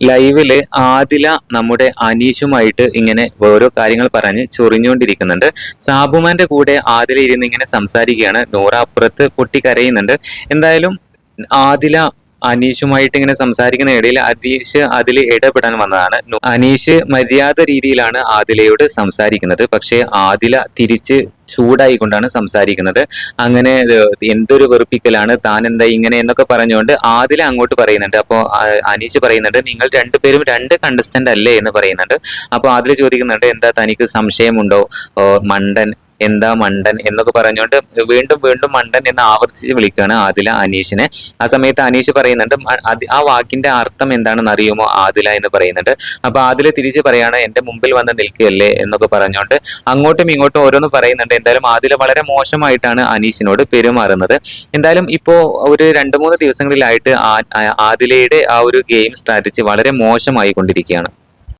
ലൈവിൽ ആദില നമ്മുടെ അനീഷുമായിട്ട് ഇങ്ങനെ ഓരോ കാര്യങ്ങൾ പറഞ്ഞ് ചൊറിഞ്ഞുകൊണ്ടിരിക്കുന്നുണ്ട്. സാബുമാന്റെ കൂടെ ആദില ഇരുന്ന് ഇങ്ങനെ സംസാരിക്കുകയാണ്. നൂറ അപ്പുറത്ത് പൊട്ടിക്കരയുന്നുണ്ട്. എന്തായാലും ആദില അനീഷുമായിട്ട് ഇങ്ങനെ സംസാരിക്കുന്ന ഇടയിൽ അനീഷ് അതിൽ ഇടപെടാൻ വന്നതാണ്. അനീഷ് മര്യാദ രീതിയിലാണ് ആദിലയോട് സംസാരിക്കുന്നത്. പക്ഷേ ആദില തിരിച്ച് ചൂടായിക്കൊണ്ടാണ് സംസാരിക്കുന്നത്. അങ്ങനെ എന്തൊരു വെറുപ്പിക്കലാണ് താൻ എന്താ ഇങ്ങനെ എന്നൊക്കെ പറഞ്ഞുകൊണ്ട് ആദില അങ്ങോട്ട് പറയുന്നുണ്ട്. അപ്പോൾ അനീഷ് പറയുന്നുണ്ട് നിങ്ങൾ രണ്ടുപേരും രണ്ട് കണ്ടസ്റ്റന്റ് അല്ലേ? എന്ന് പറയുന്നുണ്ട്. അപ്പോൾ ആദില ചോദിക്കുന്നുണ്ട് എന്താ തനിക്ക് സംശയമുണ്ടോ? മണ്ടൻ എന്താ മണ്ടൻ എന്നൊക്കെ പറഞ്ഞുകൊണ്ട് വീണ്ടും വീണ്ടും മണ്ടൻ എന്ന് ആവർത്തിച്ച് വിളിക്കുകയാണ് ആദില അനീഷിനെ. ആ സമയത്ത് അനീഷ് പറയുന്നുണ്ട് ആ വാക്കിന്റെ അർത്ഥം എന്താണെന്ന് അറിയുമോ ആദില എന്ന് പറയുന്നുണ്ട്. അപ്പൊ ആദില തിരിച്ച് പറയാണ് എന്റെ മുമ്പിൽ വന്ന് നിൽക്കുകയല്ലേ? എന്നൊക്കെ പറഞ്ഞുകൊണ്ട് അങ്ങോട്ടും ഇങ്ങോട്ടും ഓരോന്ന് പറയുന്നുണ്ട്. എന്തായാലും ആദില വളരെ മോശമായിട്ടാണ് അനീഷിനോട് പെരുമാറുന്നത്. എന്തായാലും ഇപ്പോ ഒരു രണ്ട് മൂന്ന് ദിവസങ്ങളിലായിട്ട് ആദിലയുടെ ആ ഒരു ഗെയിം സ്ട്രാറ്റജി വളരെ മോശമായി കൊണ്ടിരിക്കുകയാണ്.